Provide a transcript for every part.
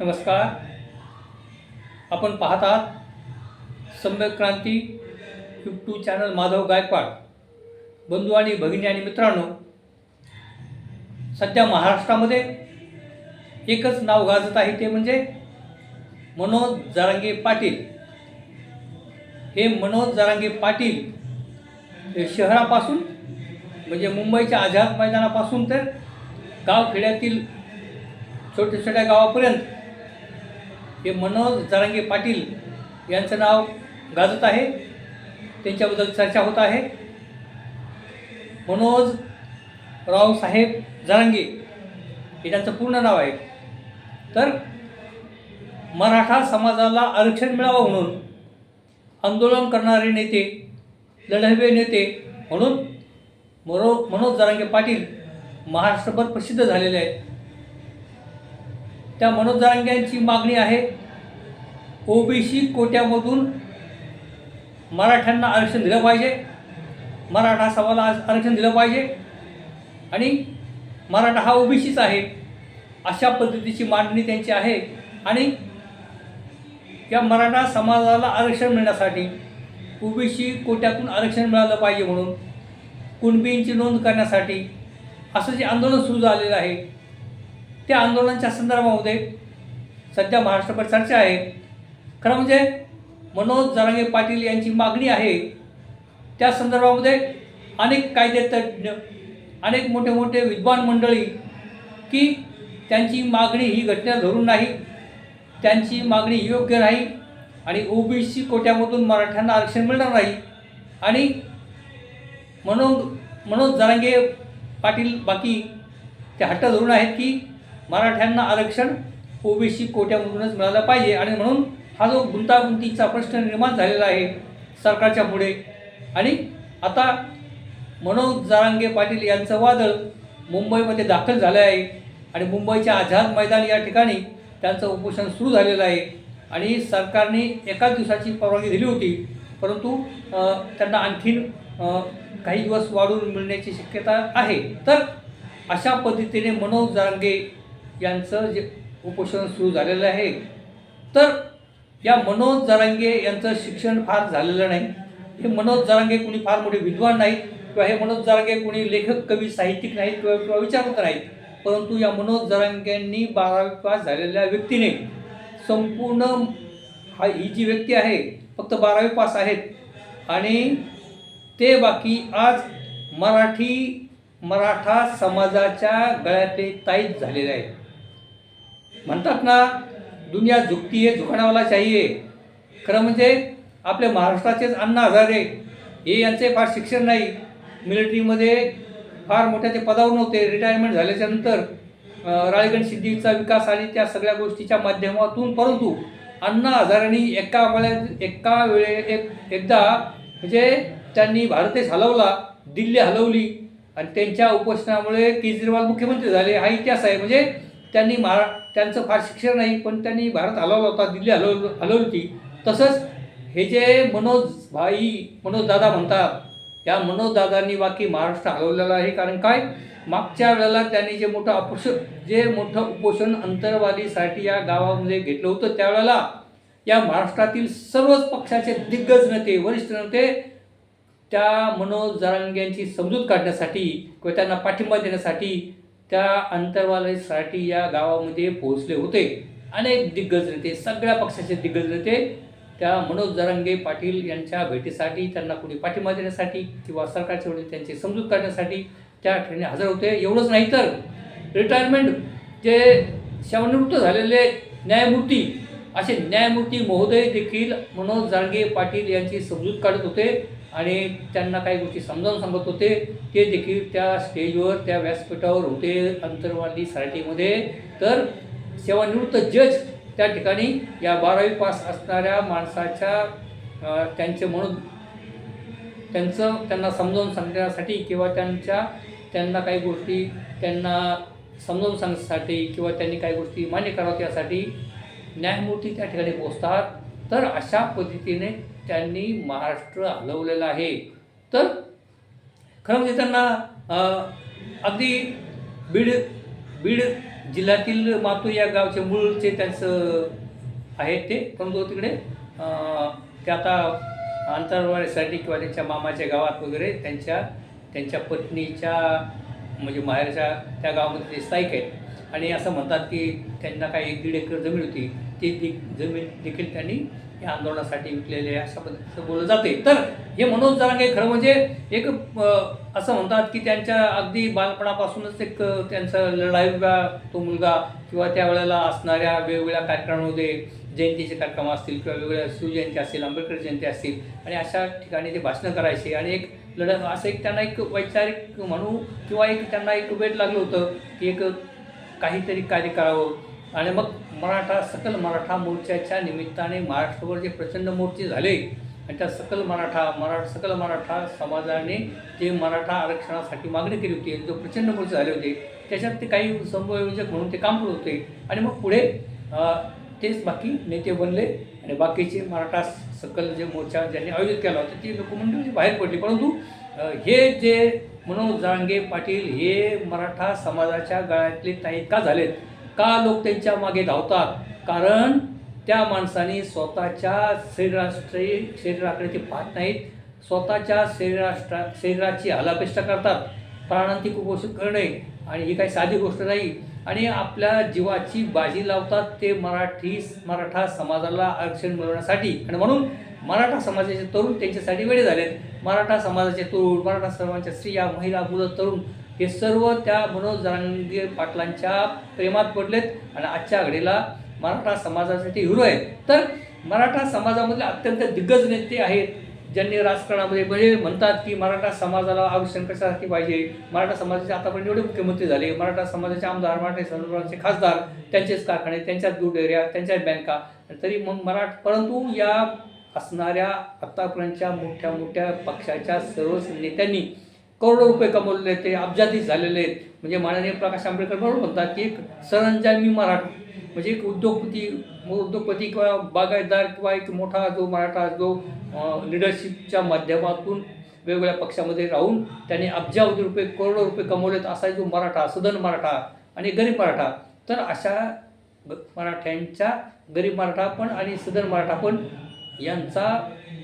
नमस्कार. आपण पाहत आहात सम्यक क्रांती यूट्यूब चॅनल माधव गायकवाड. बंधू आणि भगिनी आणि मित्रांनो सध्या महाराष्ट्रामध्ये एकच नाव गाजत आहे ते म्हणजे मनोज जरांगे पाटील. हे मनोज जरांगे पाटील हे शहरापासून म्हणजे मुंबईच्या आझाद मैदानापासून तर गावखेड्यातील छोट्या छोट्या गावापर्यंत हे मनोज जरांगे पाटील यांचं नाव गाजत आहे. त्यांच्याबद्दल चर्चा होत आहे. मनोज रावसाहेब जरांगे हे त्यांचं पूर्ण नाव आहे. तर मराठा समाजाला आरक्षण मिळावं म्हणून आंदोलन करणारे नेते लढवे नेते म्हणून मरो मनोज जरांगे पाटील महाराष्ट्रभर प्रसिद्ध झालेले आहेत. त्या मनोज मागणी आहे. मागणी आहे ओबीसी कोट्यामधून मराठ्यांना आरक्षण दिलं पाहिजे. मराठा समाजाला आरक्षण दिलं पाहिजे. आणि मराठा हा ओबीसीच आहे. अशा पद्धतीची मांडणी त्यांची आहे. आणि या मराठा समाजाला आरक्षण मिळण्यासाठी ओबीसी कोट्यातून आरक्षण मिळालं पाहिजे म्हणून कुणबींची नोंद करण्यासाठी असं जे आंदोलन सुरू झालेलं आहे त्या आंदोलनाच्या संदर्भामध्ये सध्या महाराष्ट्रभर चर्चा आहे. खरं म्हणजे मनोज जरांगे पाटील यांची मागणी आहे. त्या संदर्भामध्ये अनेक कायदे तज्ज्ञ अनेक मोठे मोठे विद्वान मंडळी की त्यांची मागणी ही घटना धरून नाही त्यांची मागणी योग्य नाही आणि ओबीसी कोट्यामधून मराठ्यांना आरक्षण मिळणार नाही. आणि मनोज मनोज जरांगे पाटील बाकी ते हट्ट धरून आहेत की मराठ्यांना आरक्षण ओबीसी कोट्यामधूनच मिळालं पाहिजे. आणि म्हणून हा जो गुंतागुंतीचा प्रश्न निर्माण झालेला आहे सरकारच्या पुढे आणि आता मनोज जारांगे पाटील यांचं वादळ मुंबईमध्ये दाखल झालं आहे. आणि मुंबईच्या आझाद मैदान या ठिकाणी त्यांचं उपोषण सुरू झालेलं आहे. आणि सरकारने एकाच दिवसाची परवानगी दिली होती परंतु त्यांना आणखीन काही दिवस वाढून मिळण्याची शक्यता आहे. तर अशा पद्धतीने मनोज जारांगे यांचं जे उपोषण सुरू झालेलं आहे. तर या मनोज जरांगे यांचं शिक्षण फार झालेलं नाही. हे मनोज जरांगे कुणी फार मोठे विद्वान नाहीत किंवा हे मनोज जरांगे कुणी लेखक कवी साहित्यिक नाहीत किंवा किंवा विचारवंत नाहीत. परंतु या मनोज जरांगेंनी बारावी पास झालेल्या व्यक्तीने संपूर्ण हा ही जी व्यक्ती आहे फक्त बारावी पास आहेत. आणि ते बाकी आज मराठी मराठा समाजाच्या गळ्यातले ताईत झालेले आहेत. म्हणतात ना दुनिया झुकती आहे झुकणावाला चाहिए खरं म्हणजे आपल्या महाराष्ट्राचेच अण्णा हजारे हे यांचे फार शिक्षण नाही. मिलिटरीमध्ये फार मोठ्या ते पदावर नव्हते. रिटायरमेंट झाल्याच्यानंतर राळेगण सिद्धीचा विकास आणि त्या सगळ्या गोष्टीच्या माध्यमातून परंतु अण्णा हजारांनी एका वेळेत एका वेळे एक एकदा म्हणजे त्यांनी भारत देश हलवला दिल्ली हलवली आणि त्यांच्या उपोषणामुळे केजरीवाल मुख्यमंत्री झाले. हा इतिहास आहे. म्हणजे त्यांनी महारा त्यांचं फार शिक्षण नाही पण त्यांनी भारत हलवला होता दिल्ली हलव हलवली होती. तसंच हे जे मनोज भाई मनोजदादा म्हणतात या मनोजदादांनी बाकी महाराष्ट्र हलवलेला आहे. कारण काय? मागच्या वेळेला त्यांनी जे मोठं अपोषण जे मोठं उपोषण अंतरवालीसाठी या गावामध्ये घेतलं होतं त्यावेळेला या महाराष्ट्रातील सर्वच पक्षाचे दिग्गज नेते वरिष्ठ नेते त्या मनोज जरांग्यांची समजूत काढण्यासाठी किंवा त्यांना पाठिंबा देण्यासाठी त्या अंतरवालीसाठी या गावामध्ये पोहोचले होते. अनेक दिग्गज नेते सगळ्या पक्षाचे दिग्गज नेते त्या मनोज जरांगे पाटील यांच्या भेटीसाठी त्यांना कुणी पाठिंबा देण्यासाठी किंवा सरकारच्या वडील त्यांची समजूत काढण्यासाठी त्या ठिकाणी हजर होते. एवढंच नाही तर रिटायरमेंट जे सेवानिवृत्त झालेले न्यायमूर्ती असे न्यायमूर्ती महोदय देखील मनोज जारंगे पाटील यांची समजूत काढत होते. आणि त्यांना काही गोष्टी समजावून सांगत होते. ते देखील त्या स्टेजवर त्या व्यासपीठावर होते अंतर्वादी सराटीमध्ये तर सेवानिवृत्त जज त्या ठिकाणी या बारावी पास असणाऱ्या माणसाच्या त्यांचे म्हणून त्यांचं त्यांना समजावून सांगण्यासाठी किंवा त्यांच्या त्यांना काही गोष्टी त्यांना समजावून सांगण्यासाठी किंवा त्यांनी काही गोष्टी मान्य कराव्यात यासाठी न्यायमूर्ती त्या ठिकाणी पोचतात तर अशा पद्धतीने त्यांनी महाराष्ट्र हलवलेलं आहे. तर खरं म्हणजे त्यांना अगदी बीड बीड जिल्ह्यातील मातू या गावचे मूळचे त्यांचं आहे ते. परंतु तिकडे ते आता आंतरवाडीसाठी किंवा त्यांच्या मामाच्या गावात वगैरे त्यांच्या त्यांच्या पत्नीच्या म्हणजे माहेरच्या त्या गावामध्ये ते स्थायिक आहेत. आणि असं म्हणतात की त्यांना काही एक दीड एकर जमीन होती. ते जमीन देखील त्यांनी या आंदोलनासाठी विकलेले अशा पद्धतीचं बोललं जाते तर हे मनोज जरांगे खरं म्हणजे एक असं म्हणतात की त्यांच्या अगदी बालपणापासूनच एक त्यांचा लढाई तो मुलगा किंवा त्यावेळेला असणाऱ्या वेगवेगळ्या कार्यक्रमामध्ये जयंतीचे कार्यक्रम असतील किंवा वेगवेगळ्या शिवजयंती असतील आंबेडकर जयंती असतील आणि अशा ठिकाणी ते भाषणं करायचे आणि एक लढत असं एक त्यांना एक वैचारिक म्हणू किंवा एक त्यांना एक वेळ लागलं होतं की एक काहीतरी कार्य करावं. आणि मग मराठा सकल मराठा मोर्चाच्या निमित्ताने महाराष्ट्रभर जे प्रचंड मोर्चे झाले आणि त्या सकल मराठा मरा सकल मराठा समाजाने जे मराठा आरक्षणासाठी मागणी केली होती जो प्रचंड मोर्चे झाले होते त्याच्यात ते काही समयोजक म्हणून ते काम करत होते. आणि मग पुढे तेच बाकी नेते बनले आणि बाकीचे मराठा सकल जे मोर्चा ज्यांनी आयोजित केला होता ती लोक मंडळी बाहेर पडली. परंतु हे जे मनोज जांगे पाटील हे मराठा समाजाच्या गळ्यातले ताई का झालेत? का लोक त्यांच्या मागे धावतात? कारण त्या माणसाने स्वतःच्या शरीराष्ट्रे शरीराकडे ते पाहत नाहीत. स्वतःच्या शरीराष्ट्रा शरीराची हलापेष्टा करतात. प्राणांतिक कुपोषण करणे आणि ही काही साधी गोष्ट नाही. आणि आपल्या जीवाची बाजी लावतात ते मराठी मराठा समाजाला आरक्षण मिळवण्यासाठी. आणि म्हणून मराठा समाजाचे तरुण त्यांच्यासाठी वेळे झालेत. मराठा समाजाचे तरुण मराठा समाजाच्या स्त्रिया महिला मुलं तरुण हे सर्व त्या मनोज जरांगे पाटलांच्या प्रेमात पडलेत आणि आजच्या घडीला मराठा समाजासाठी हिरो आहेत. तर मराठा समाजामधले अत्यंत दिग्गज नेते आहेत ज्यांनी राजकारणामध्ये म्हणजे म्हणतात की मराठा समाजाला आरक्षण कशासाठी पाहिजे? मराठा समाजाचे आतापर्यंत एवढे मुख्यमंत्री झाले. मराठा समाजाचे आमदार मराठा समाजाचे खासदार त्यांचेच कारखाने त्यांच्याच दूध एरिया त्यांच्याच बँका तरी मग मराठ परंतु या असणाऱ्या आत्तापर्यंतच्या मोठ्या मोठ्या पक्षाच्या सर्व नेत्यांनी करोडो रुपये कमवलेले आहेत, ते अब्जाधीश झालेले आहेत. म्हणजे माननीय प्रकाश आंबेडकर बरोबर म्हणतात की एक सरंजामी मराठा म्हणजे एक उद्योगपती उद्योगपती किंवा बागायतदार किंवा एक मोठा जो मराठा जो लिडरशिपच्या माध्यमातून वेगवेगळ्या पक्षामध्ये राहून त्यांनी अब्जावधी रुपये करोडो रुपये कमवलेत असा जो मराठा सदन मराठा आणि गरीब मराठा तर अशा मराठ्यांच्या गरीब मराठा पण आणि सदन मराठा पण यांचा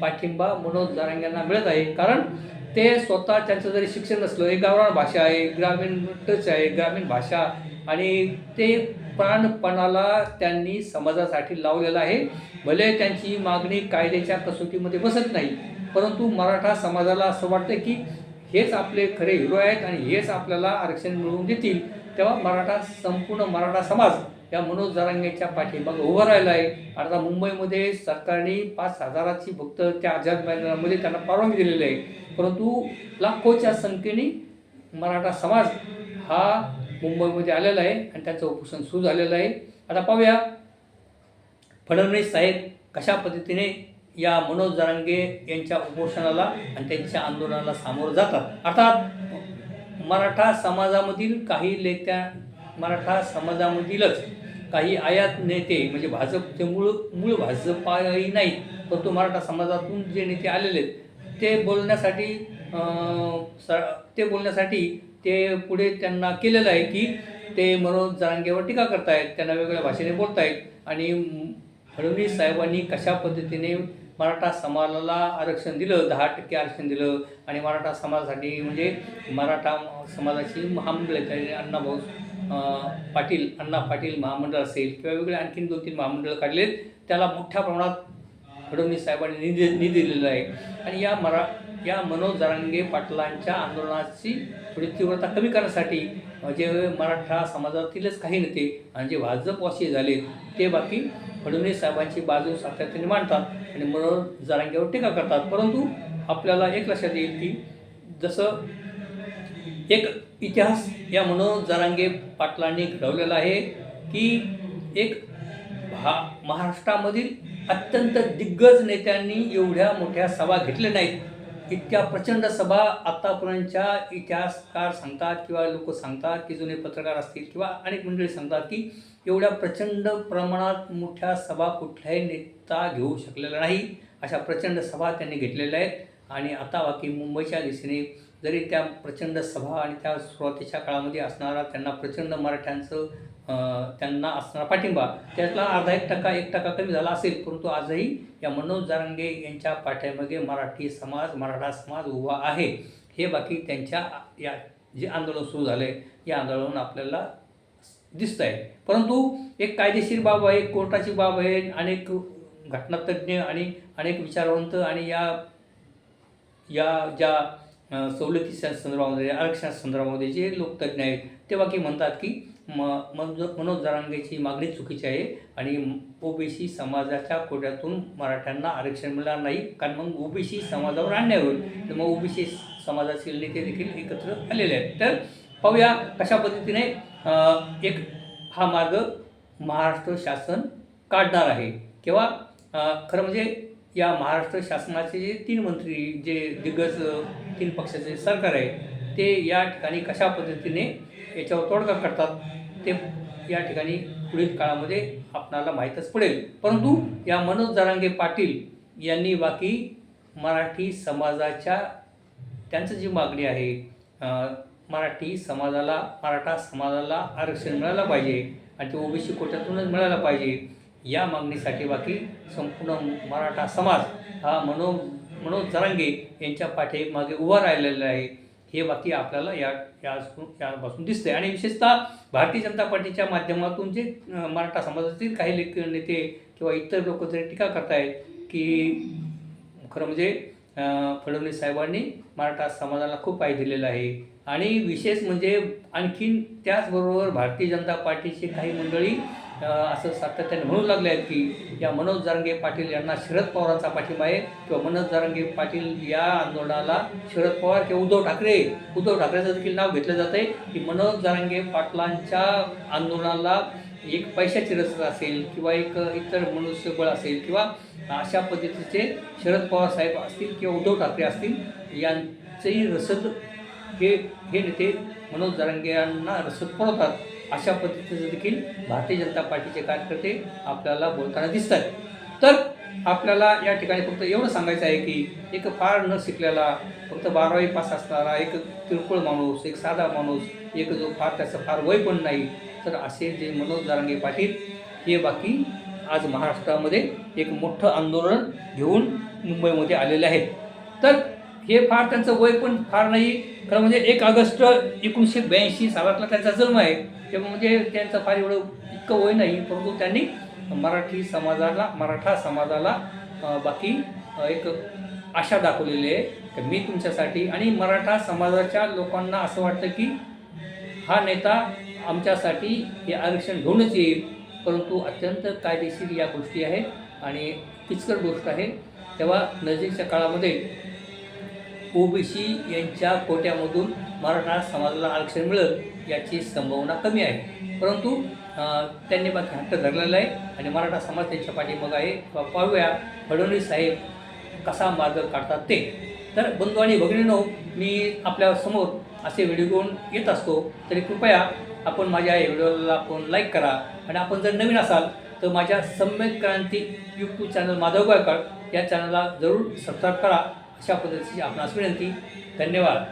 पाठिंबा मनोज जारांग्यांना मिळत आहे. कारण ते स्वतः त्यांचं जरी शिक्षण नसलं एक गावरान भाषा आहे ग्रामीण टच आहे ग्रामीण भाषा आणि ते प्राणपणाला त्यांनी समाजासाठी लावलेलं आहे. भले त्यांची मागणी कायद्याच्या कसोटीमध्ये बसत नाही परंतु मराठा समाजाला असं वाटतं की हेच आपले खरे हिरो आहेत आणि हेच आपल्याला आरक्षण मिळवून देतील. तेव्हा मराठा संपूर्ण मराठा समाज या मनोज जरांगेच्या पाठीमागं उभं राहिला आहे आता मुंबईमध्ये सरकारने पाच हजाराची फक्त त्या आझाद मैदानामध्ये त्यांना परवानगी दिलेली आहे. परंतु लाखोच्या संख्येने मराठा समाज हा मुंबईमध्ये आलेला आहे आणि त्याचं उपोषण सुरू झालेलं आहे. आता पाहूया फडणवीस साहेब कशा पद्धतीने या मनोज जरांगे यांच्या उपोषणाला आणि त्यांच्या आंदोलनाला सामोरं जातात. अर्थात मराठा समाजामधील काही लेत्या मराठा समाजामधीलच काही आयात नेते म्हणजे भाजपचे मूळ मूळ भाजपाही नाहीत परंतु मराठा समाजातून जे नेते आलेले आहेत ते बोलण्यासाठी स- ते बोलण्यासाठी ते पुढे त्यांना केलेलं आहे की ते मनोज जरांगेवर टीका करतायत त्यांना वेगवेगळ्या भाषेने बोलतायत आणि फडणवीस साहेबांनी कशा पद्धतीने मराठा समाजाला आरक्षण दिलं दहा टक्के आरक्षण दिलं आणि मराठा समाजासाठी म्हणजे मराठा समाजाची महामंडळ अण्णाभाऊ पाटील अण्णा पाटील महामंडळ असेल किंवा वेगळे आणखीन दोन तीन महामंडळ काढलेत त्याला मोठ्या प्रमाणात फडणवीस साहेबांनी निधी निधी दिलेला आहे. आणि या मरा या मनोज जरांगे पाटलांच्या आंदोलनाची थोडी तीव्रता कमी करण्यासाठी जे मराठा समाजातीलच काही नेते आणि जे भाजपवासी झाले ते बाकी फडणवीस साहेबांची बाजू सातत्याने मांडतात आणि मनोज जरांगेवर टीका करतात. परंतु आपल्याला एक लक्षात येईल की जसं एक इतिहास या म्हणून जरांगे पाटलांनी घडवलेला आहे की एक भा महाराष्ट्रामधील अत्यंत दिग्गज नेत्यांनी एवढ्या मोठ्या सभा घेतल्या नाहीत. इतक्या प्रचंड सभा आत्तापर्यंतच्या इतिहासकार सांगतात किंवा लोक सांगतात की जुने पत्रकार असतील किंवा अनेक मंडळी सांगतात की एवढ्या प्रचंड प्रमाणात मोठ्या सभा कुठल्याही नेता घेऊ शकलेला नाही. अशा प्रचंड सभा त्यांनी घेतलेल्या आहेत. आणि आता बाकी मुंबईच्या दिशेने जरी त्या प्रचंड सभा आणि त्या सुरुवातीच्या काळामध्ये असणारा त्यांना प्रचंड मराठ्यांचं त्यांना असणारा पाठिंबा त्यातला अर्धा एक टक्का एक टक्का कमी झाला असेल परंतु आजही या मनोज जारंगे यांच्या पाठ्यामागे मराठी समाज मराठा समाज उभा आहे. हे बाकी त्यांच्या या जे आंदोलन सुरू झालं आहे या आंदोलन आपल्याला दिसत आहे परंतु एक कायदेशीर बाब आहे कोर्टाची बाब आहे अनेक घटनातज्ञ आणि अनेक विचारवंत आणि या या ज्या सवलतीच्या संदर्भामध्ये आरक्षण संदर्भामध्ये जे लोकतज्ञ आहेत ते बाकी म्हणतात की म मनोज मनोज जरांगेची मागणी चुकीची आहे आणि ओबीसी समाजाच्या कोट्यातून मराठ्यांना आरक्षण मिळणार नाही कारण मग ओबीसी समाजावर अन्याय होईल. तर मग ओबीसी समाजातील नेते देखील एकत्र आलेले आहेत. तर पाहूया कशा पद्धतीने एक हा मार्ग महाराष्ट्र शासन काढणार आहे. किंवा खरं म्हणजे या महाराष्ट्र शासनाचे जे तीन मंत्री जे दिग्गज तीन पक्षाचे सरकार आहे ते या ठिकाणी कशा पद्धतीने याच्यावर तोडगा करतात ते या ठिकाणी पुढील काळामध्ये आपणाला माहीतच पडेल. परंतु या मनोज दरांगे पाटील यांनी बाकी मराठी समाजाच्या त्यांचं जी मागणी आहे मराठी समाजाला मराठा समाजाला आरक्षण मिळायला पाहिजे आणि ते ओबीसी कोट्यातूनच मिळायला पाहिजे या मागणीसाठी बाकी संपूर्ण मराठा समाज हा मनो मनोज जरांगे यांच्या पाठीमागे उभा राहिलेला आहे. हे बाकी आपल्याला या यापासून दिसतंय. आणि विशेषतः भारतीय जनता पार्टीच्या माध्यमातून जे मराठा समाजातील काही लेख नेते किंवा इतर लोक जरी टीका करतायत की खरं म्हणजे फडणवीस साहेबांनी मराठा समाजाला खूप पाय दिलेलं आहे. आणि विशेष म्हणजे आणखीन त्याचबरोबर भारतीय जनता पार्टीची काही मंडळी असं सातत्याने म्हणू लागले आहेत की या मनोज जारंगे पाटील यांना शरद पवारांचा पाठिंबा आहे किंवा मनोज जारंगे पाटील या आंदोलनाला शरद पवार किंवा उद्धव ठाकरे उद्धव ठाकरेचं देखील नाव घेतलं जातं आहे की मनोज जारंगे पाटलांच्या आंदोलनाला एक पैशाची रसद असेल किंवा एक इतर मनुष्यबळ असेल किंवा अशा पद्धतीचे शरद पवार साहेब असतील किंवा उद्धव ठाकरे असतील यांचंही रसद हे हे नेते मनोज जारंगे यांना रसद पुरवतात. अशा पद्धतीचं देखील भारतीय जनता पार्टीचे कार्यकर्ते आपल्याला बोलताना दिसतात. तर आपल्याला या ठिकाणी फक्त एवढं सांगायचं आहे की एक फार न शिकलेला फक्त बारावी पास असणारा एक किरकोळ माणूस एक साधा माणूस एक जो फार त्याचं फार वय पण नाही तर असे जे मनोज जारंगे पाटील हे बाकी आज महाराष्ट्रामध्ये एक मोठं आंदोलन घेऊन मुंबईमध्ये आलेले आहेत. तर हे फार त्यांचं वय पण फार नाही. खरं म्हणजे एक ऑगस्ट एकोणीसशे ब्याऐंशी सालातला त्यांचा जन्म आहे. तेव्हा म्हणजे त्यांचं फार एवढं इतकं वय नाही परंतु त्यांनी मराठी समाजाला मराठा समाजाला बाकी एक आशा दाखवलेली आहे की मी तुमच्यासाठी आणि मराठा समाजाच्या लोकांना असं वाटतं की हा नेता आमच्यासाठी हे आरक्षण घेऊनच येईल परंतु अत्यंत कायदेशीर या गोष्टी आहेत आणि किचकट गोष्ट आहे. तेव्हा नजीकच्या काळामध्ये ओबीसी यांच्या कोट्यामधून मराठा समाजाला आरक्षण मिळेल. याची संभावना कमी आहे. परंतु त्यांनी मात्र हट्ट धरलेला आहे आणि मराठा समाज त्यांच्या पाठीमाग आहे. किंवा पाहूया फडणवीस साहेब कसा मार्ग काढतात ते. तर बंधू आणि भगिनीनो मी आपल्यासमोर असे व्हिडिओ घेऊन येत असतो. तरी कृपया आपण माझ्या या व्हिडिओला आपण लाईक करा. आणि आपण जर नवीन असाल तर माझ्या सम्यक क्रांती यूट्यूब चॅनल माधव गायकवाड या चॅनलला जरूर सबस्क्राईब करा. अशा पद्धतीची आपणास विनंती. धन्यवाद.